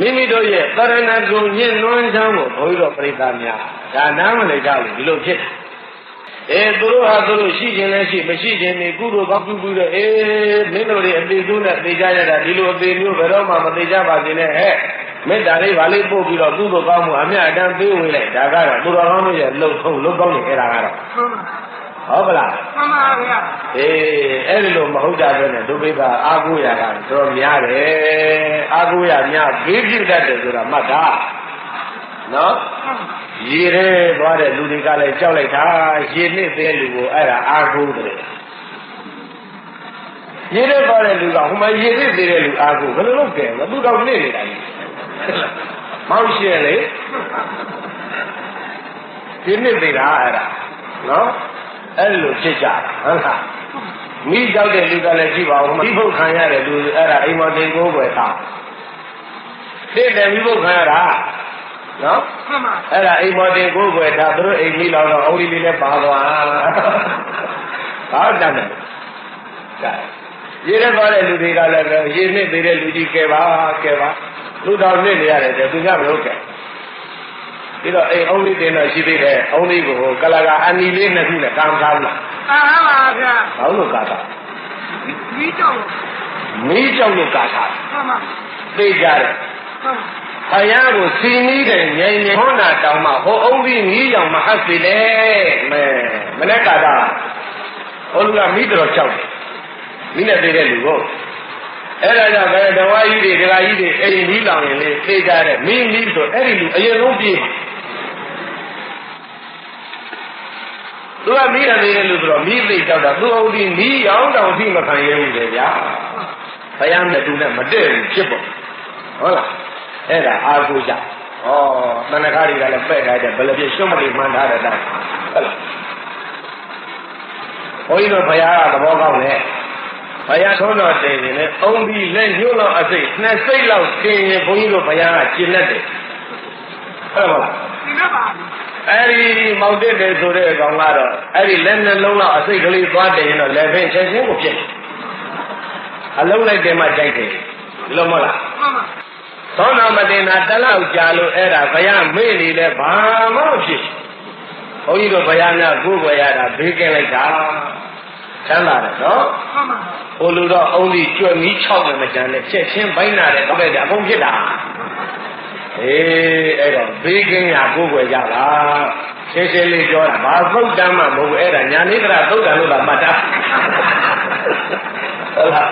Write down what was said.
မိမိတို့ရဲ့တရဏဂုံညင်နွမ်းချောင်းကိုဘုန်းကြီးတို့ပြိဿများဒါနားမလည်ကြဘူးဒီလိုဖြစ်တယ်အဲသူတို့ဟာသူတို့ရှိခြင်းလည်းရှိမရှိခြင်းနေကုသိုလ်ကောင်းပြုပြီးတော့အေးမင်းတို့တွေအသေးဆုံးနဲ့သိကြရတာဒီလိုအသေးမျိုးဘယ်တော့မှမသိကြပါစေနဲ့ဟဲ့မေတ္တာလေးဗာလေးပို့ပြီးတော့ကုသိုလ်ကောင်းမှုအမြတ်အတမ်းပေးဝင်လိုက်ဒါကတော့သူတော်ကောင်းတို့ရဲ့လှုပ်ထုံလှုပ်ကောင်းနေအဲ့ဒါကတော့မှန်ပါ ဟုတ်ပလားမှန်ပါဗျာအေးအဲ့ဒီလိုမဟုတ်ကြဘဲနဲ့ဒုပိကအာကိုရာကတော်များတယ်အာကိုရာများဘေးပြစ်တတ်တယ်ဆိုတာမှတ်တာနော်မှန်ပါရေထဲသွားတဲ့လူတွေကလည်းကြောက်လိုက်တာရေနှစ်သေးလူကိုအဲ့ဒါအာကိုတယ်ရေထဲသွားတဲ့လူကဟိုမှာရေနှစ်သေးတဲ့လူအာကိုဘယ်လိုလုပ်ကြဲလဲသူတော့နေနေတာကြီးမောက်ရှဲလေရေနှစ်သေးတာအဲ့ဒါနော် အဲ့လိုဖြစ်ကြတာဟုတ်လားမိကြောက်တဲ့လူကလည်းကြည့်ပါဦးမိဖို့ခံရတဲ့လူအဲ့ဒါအိမ်မော်တင်ကိုပဲထားတဲ့တယ်မိဖို့ခံရတာနော်မှန်ပါအဲ့ဒါအိမ်မော်တင်ကိုပဲထားသူတို့အိမ်မိလောက်တော့အုံဒီလေးလည်းပါသွားဘာတတ်တယ်ကဲရေးရသွားတဲ့လူတွေကလည်းပဲရေးနှစ်သေးတဲ့လူကြီးကဲပါကဲပါလူတော်နှစ်နေရတယ်တဲ့သူကမဟုတ်ကဲ ပြီးတော့အိမ်အုံးလေးတင်တော့ရှိသေးတယ်အုံးလေးကိုကလကာအနီလေးနှစ်ခုနဲ့ကံကားလားအာပါဗျာဘာလို့ကားတာဒီကြောင့်မီးကြောက်လို့ကားတာမှန်ပါသိကြတယ်မှန်ဖယားကိုစီနီးတယ်ငြိမ်ငြိမ်ဟောနာတောင်မှဟိုအုံးပြီးမီးကြောင်မဟတ်စီလေမဲမနေ့ကတာဟိုလူကမီးတော်ကြောက်တယ်မီးနဲ့သေးတဲ့လူကိုအဲ့ဒါကြောင့်ဘယ်တော်ဝါကြီးတွေဒကာကြီးတွေအိမ်မီးလောင်ရင်လေသိကြတယ်မီးမီးဆိုအဲ့ဒီလူအရင်ဆုံးပြေးမှာ သူကမီးရသေးတဲ့လူဆိုတော့မီးသိကြောက်တာသူ့အုပ်ဒီမီးရောင်းတောင်သိမခံရဘူးလေဗျာဘုရားနဲ့သူနဲ့မတည့်ဘူးဖြစ်ပေါ့ဟုတ်လားအဲ့ဒါအာကိုကြဩတဏ္ဍခါတွေကလည်းပဲ့ထားတယ်ဘယ်လိုဖြစ်ရှုံးမတိမှန်ထားတဲ့တိုင်းဟုတ်လားဘုန်းကြီးတို့ဘုရားကသဘောကောင်းတယ်ဘုရားထုံးတော်တင်ရင်လည်းအုံပြီးလက်ညှို့လောက်အစိတ်နှစ်စိတ်လောက်တင်ရင်ဘုန်းကြီးတို့ဘုရားကကျင့်တတ်တယ်ဟုတ်ပါလားဒီနဲ့ပါ အဲ့ဒီမောင်တက်တယ်ဆိုတဲ့အကောင်ကတော့အဲ့ဒီလက်နှလုံးလောက်အစိတ်ကလေးသွားတယ်ရင်တော့လက်ဖင်းချက်ချင်းကိုဖြစ်တယ်အလုံးလိုက်တယ်မှကြိုက်တယ်ဒီလိုမဟုတ်လားမှန်ပါသောနာမတင်တာတလောက်ကြာလို့အဲ့ဒါဘုရားမေ့နေလဲဘာမှမဖြစ်ဘုန်းကြီးတို့ဘုရားများကိုယ်ွယ်ရတာဘေးကင်းလိုက်တာချမ်းသာတယ်နော်မှန်ပါဟိုလူတော့အုံးကြီးကျွတ်မီး၆နဲ့မကြမ်းနဲ့ချက်ချင်းဘိုင်းနာတယ်တော့လည်းအကုန်ဖြစ်တာ အေးအဲ့တော့ဘေးကင်းရာကိုယ်ွယ်ကြလားရှင်းရှင်းလေးပြောတာဘာသုတ်တမ်းမှမဟုတ်ဘူးအဲ့ဒါညာနေကရသုတ်တံလို့လားမှတ်တာဟုတ်လား